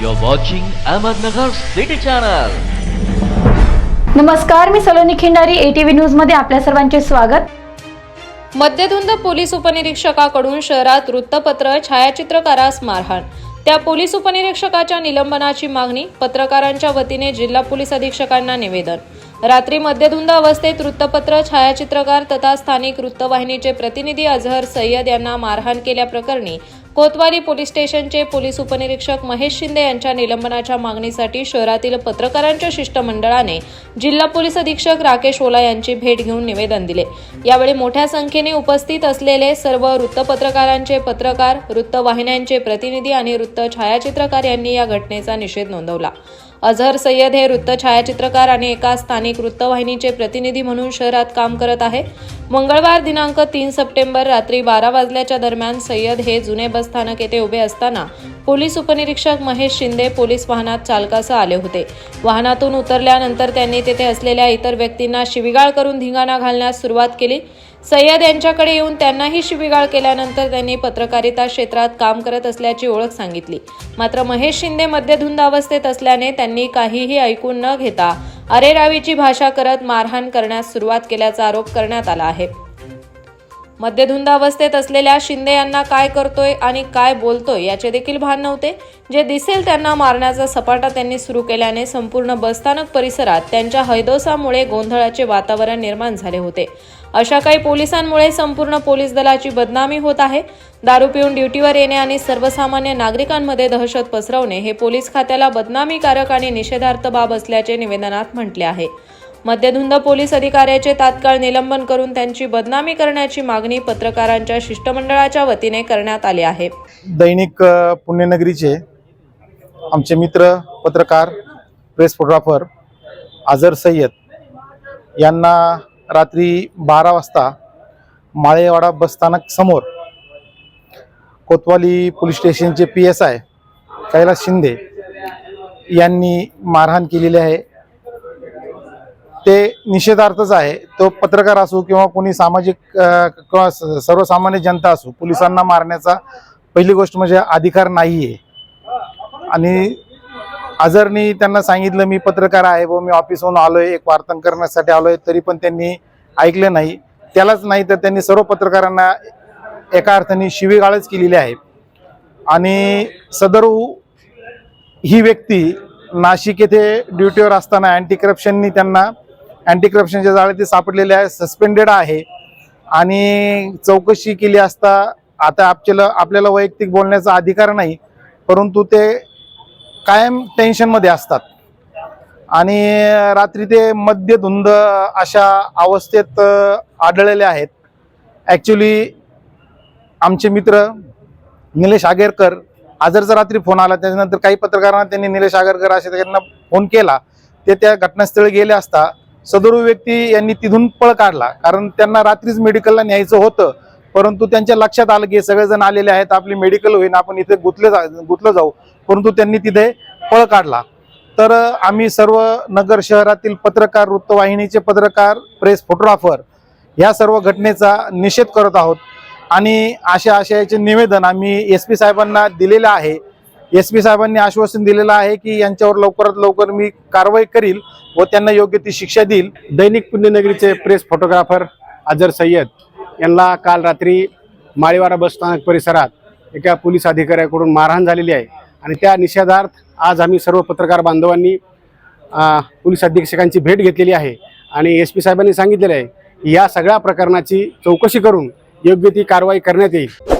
You're watching Ahmednagar City Channel. नमस्कार मी Saloni Khindari ATV न्यूजमध्ये आपल्या सर्वांचे स्वागत. मध्यधुंद पोलीस उपनिरीक्षकाकडून शहरात वृत्तपत्र छायाचित्रकारास मारहाण. त्या पोलीस उपनिरीक्षकाच्या निलंबनाची मागणी पत्रकारांच्या वतीने जिल्हा पोलीस अधीक्षकांना निवेदन. रात्री मध्यधुंद अवस्थेत वृत्तपत्र छायाचित्रकार तथा स्थानिक वृत्तवाहिनीचे प्रतिनिधी अझहर सय्यद यांना मारहाण केल्याप्रकरणी कोतवाली पोलीस स्टेशनचे पोलीस उपनिरीक्षक महेश शिंदे यांच्या निलंबनाच्या मागणीसाठी शहरातील पत्रकारांच्या शिष्टमंडळाने जिल्हा पोलीस अधीक्षक राकेश ओला यांची भेट घेऊन निवेदन दिले. यावेळी मोठ्या संख्येने उपस्थित असलेले सर्व वृत्तपत्रकारांचे पत्रकार वृत्तवाहिन्यांचे प्रतिनिधी आणि वृत्त छायाचित्रकार यांनी या घटनेचा निषेध नोंदवला. अझहर सय्यद हे वृत्त छायाचित्रकार आणि एका स्थानिक वृत्तवाहिनीचे प्रतिनिधी म्हणून शहरात काम करत आहे. मंगळवार दिनांक तीन सप्टेंबर रात्री बारा वाजल्याच्या दरम्यान सय्यद हे जुने बस स्थानक येथे उभे असताना पोलीस उपनिरीक्षक महेश शिंदे पोलीस वाहनात चालकासह आले होते. वाहनातून उतरल्यानंतर त्यांनी तेथे असलेल्या इतर व्यक्तींना शिविगाळ करून धिंगाणा घालण्यास सुरुवात केली. सय्यद यांच्याकडे येऊन त्यांनाही शिवीगाळ केल्यानंतर त्यांनी पत्रकारिता क्षेत्रात काम करत असल्याची ओळख सांगितली. मात्र महेश शिंदे मध्यधुंद अवस्थेत असल्याने त्यांनी काहीही ऐकून न घेता अरेरावीची भाषा करत मारहाण करण्यास सुरुवात केल्याचा आरोप करण्यात आला आहे. मध्यधुंद अवस्थेत असलेल्या शिंदे यांना काय करतोय आणि काय बोलतोय याचे देखील भान नव्हते. जे दिसेल त्यांना मारण्याचा सपाटा त्यांनी सुरू केल्याने संपूर्ण बसस्थानक परिसरात त्यांच्या हैदोसामुळे गोंधळाचे वातावरण निर्माण झाले होते. अशा काही पोलिसांमुळे संपूर्ण पोलीस दलाची बदनामी होत आहे. दारू पिऊन ड्युटीवर येणे आणि सर्वसामान्य नागरिकांमध्ये दहशत पसरवणे हे पोलीस खात्याला बदनामीकारक आणि निषेधार्थ बाब असल्याचे निवेदनात म्हटले आहे. मध्यधुंद पोलीस अधिकाऱ्याचे तात्काळ निलंबन करून त्यांची बदनामी करण्याची मागणी पत्रकारांच्या शिष्टमंडळाच्या वतीने करण्यात आली आहे. दैनिक पुण्यनगरीचे आमचे मित्र पत्रकार प्रेस फोटोग्राफर आझर सय्यद यांना रात्री बारा वाजता माळेवाडा बसस्थानक समोर कोतवाली पोलीस स्टेशनचे P S I Kailas Shinde यांनी मारहाण केलेली आहे. ते निषेधार्थच आहे. तो पत्रकार असू किंवा कोणी सामाजिक किंवा स- सर्वसामान्य जनता असू पोलिसांना मारण्याचा पहिली गोष्ट म्हणजे अधिकार नाही आहे आणि आजरनी त्यांना सांगितलं मी पत्रकार आहे व मी ऑफिसहून आलोय एक वार्तांकन करण्यासाठी आलोय तरी पण त्यांनी ऐकलं नाही. त्यालाच नाही तर त्यांनी सर्व पत्रकारांना एका अर्थाने शिवीगाळच केलेली आहे. आणि सदर ही व्यक्ती नाशिक येथे ड्युटीवर असताना अँटी करप्शननी त्यांना अँटी करप्शनच्या जाळे ते सापडलेले आहे सस्पेंडेड आहे. आणि चौकशी केली असता आता आपल्याला आपल्याला वैयक्तिक बोलण्याचा अधिकार नाही परंतु ते कायम टेन्शनमध्ये असतात. आणि रात्री ते मद्यधुंद अशा अवस्थेत आढळलेले आहेत. ॲक्च्युली आमचे मित्र निलेश आगेरकर आजरचा रात्री फोन आला त्याच्यानंतर काही पत्रकारांना त्यांनी निलेश आगरकर असे त्यांना फोन केला. ते त्या घटनास्थळी गेले असता सदरू व्यक्ती यांनी तिथून पळ काढला. कारण त्यांना रात्रीच मेडिकलला न्यायचं होतं. परंतु त्यांच्या लक्षात आलं की सगळेजण आलेले आहेत. आपली मेडिकल होईन. आपण इथे गुंतले जा गुतलं जाऊ. परंतु त्यांनी तिथे पळ काढला. तर आम्ही सर्व नगर शहरातील पत्रकार वृत्तवाहिनीचे पत्रकार प्रेस फोटोग्राफर या सर्व घटनेचा निषेध करत आहोत. आणि अशा आशयाचे निवेदन आम्ही एस पी साहेबांना दिलेलं आहे. एस पी साहेबांनी आश्वासन दिलेलं आहे की यांच्यावर लवकरात लवकर मी कारवाई करील व त्यांना योग्य ती शिक्षा देईल. दैनिक पुण्यनगरीचे प्रेस फोटोग्राफर अजर सय्यद यांना काल रात्री माळीवाडा बसस्थानक परिसरात एका पोलीस अधिकाऱ्याकडून मारहाण झालेली आहे. आणि त्या निषेधार्थ आज आम्ही सर्व पत्रकार बांधवांनी पोलीस अधीक्षकांची भेट घेतलेली आहे. आणि एस पी साहेबांनी सांगितलेलं आहे की या सगळ्या प्रकरणाची चौकशी करून योग्य ती कारवाई करण्यात येईल.